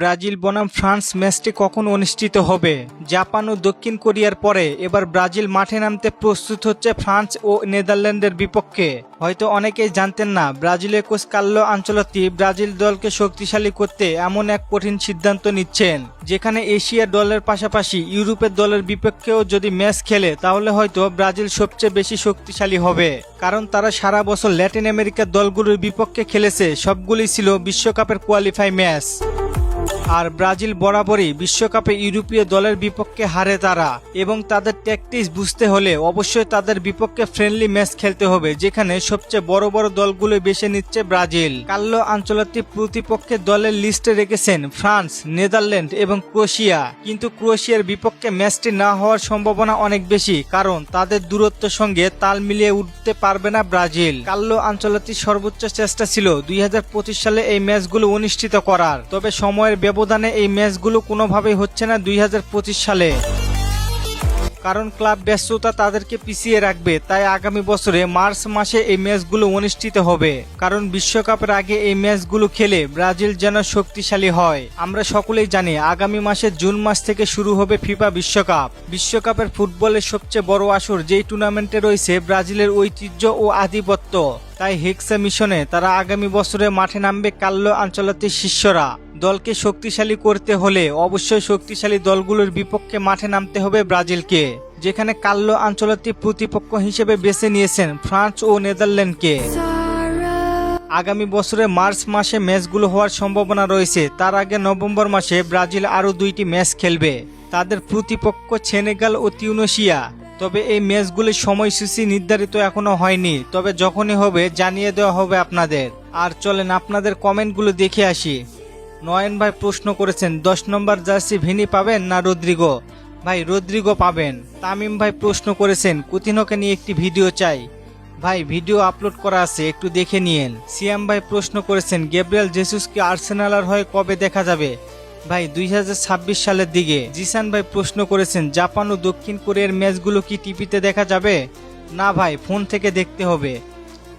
Brazil বনাম France ম্যাচটি কখন অনুষ্ঠিত হবে। জাপান ও দক্ষিণ কোরিয়ার পরে এবার ব্রাজিল মাঠে নামতে প্রস্তুত হচ্ছে ফ্রান্স ও নেদারল্যান্ডের বিপক্ষে। হয়তো অনেকেই জানতেন না ব্রাজিলের কোচ কাল্লো আঞ্চলতি ব্রাজিল দলকে শক্তিশালী করতে এমন এক কঠিন সিদ্ধান্ত নিচ্ছেন, যেখানে এশিয়ার দলের পাশাপাশি ইউরোপের দলের বিপক্ষেও যদি ম্যাচ খেলে, তাহলে হয়তো ব্রাজিল সবচেয়ে বেশি শক্তিশালী হবে। কারণ তারা সারা বছর ল্যাটিন আমেরিকার দলগুলোর বিপক্ষে খেলেছে সবগুলি ছিল বিশ্বকাপের কোয়ালিফাই ম্যাচ। আর ব্রাজিল বরাবরই বিশ্বকাপে ইউরোপীয় দলের বিপক্ষে হারে তারা। এবং তাদের ট্যাকটিক্স বুঝতে হলে অবশ্যই তাদের বিপক্ষে ফ্রেন্ডলি ম্যাচ খেলতে হবে, যেখানে সবচেয়ে বড় বড় দলগুলো বেছে নিচ্ছে ব্রাজিল। কাল্লো আঞ্চলিক প্রতিপক্ষের দলের লিস্টে রেখেছেন ফ্রান্স, নেদারল্যান্ড এবং ক্রোয়েশিয়া। কিন্তু ক্রোয়েশিয়ার বিপক্ষে ম্যাচটি না হওয়ার সম্ভাবনা অনেক বেশি, কারণ তাদের দূরত্বের সঙ্গে তাল মিলিয়ে উঠতে পারবে না ব্রাজিল। কাল্লো আঞ্চলিক সর্বোচ্চ চেষ্টা ছিল দুই হাজার পঁচিশ সালে এই ম্যাচগুলো অনুষ্ঠিত করার। তবে সময়ের ব্যবধানে এই ম্যাচগুলো কোনোভাবেই হচ্ছে না দুই হাজার পঁচিশ সালে। কারণ ক্লাব ব্যস্ততা তাদেরকে পিছিয়ে রাখবে, তাই আগামী বছরে মার্চ মাসে এই ম্যাচগুলো অনুষ্ঠিত হবে। কারণ বিশ্বকাপের আগে এই ম্যাচগুলো খেলে ব্রাজিল যেন শক্তিশালী হয়। আমরা সকলেই জানি আগামী মাসে জুন মাস থেকে শুরু হবে ফিফা বিশ্বকাপ। বিশ্বকাপের ফুটবলের সবচেয়ে বড় আসর যেই টুর্নামেন্টে রয়েছে ব্রাজিলের ঐতিহ্য ও আধিপত্য। তাই হেক্সা মিশনে তারা আগামী বছরে মাঠে নামবে কাল্লো আঞ্চলাতির শিষ্যরা। দলকে শক্তিশালী করতে হলে অবশ্যই শক্তিশালী দলগুলোর বিপক্ষে মাঠে নামতে হবে ব্রাজিলকে, যেখানে কাল্লো আঞ্চলাতিক প্রতিপক্ষ হিসেবে বেছে নিয়েছেন ফ্রান্স ও নেদারল্যান্ডকে। আগামী বছরে মার্চ মাসে ম্যাচগুলো হওয়ার সম্ভাবনা রয়েছে। তার আগে নভেম্বর মাসে ব্রাজিল আরও দুইটি ম্যাচ খেলবে। তাদের প্রতিপক্ষ সেনেগাল ও তিউনেশিয়া। তবে এই ম্যাচগুলির সময়সূচি নির্ধারিত এখনও হয়নি। তবে যখনই হবে, জানিয়ে দেওয়া হবে আপনাদের। আর চলেন আপনাদের কমেন্টগুলো দেখে আসি। নয়ন ভাই প্রশ্ন করেছেন, দশ নম্বর জার্সি ভিনি পাবেন না রদ্রিগো? ভাই, রদ্রিগো পাবেন। তামিম ভাই প্রশ্ন করেছেন, কুতিনোকে নিয়ে একটি ভিডিও চাই। ভাই, ভিডিও আপলোড করা আছে, একটু দেখে নিয়েন। সিয়াম ভাই প্রশ্ন করেছেন, গেব্রিয়াল জেসুসকে আর্সেনালার হয়ে কবে দেখা যাবে? ভাই, দুই হাজার ছাব্বিশ সালের দিকে। জিসান ভাই প্রশ্ন করেছেন, জাপান ও দক্ষিণ কোরিয়ার ম্যাচগুলো কি টিভিতে দেখা যাবে? না ভাই, ফোন থেকে দেখতে হবে।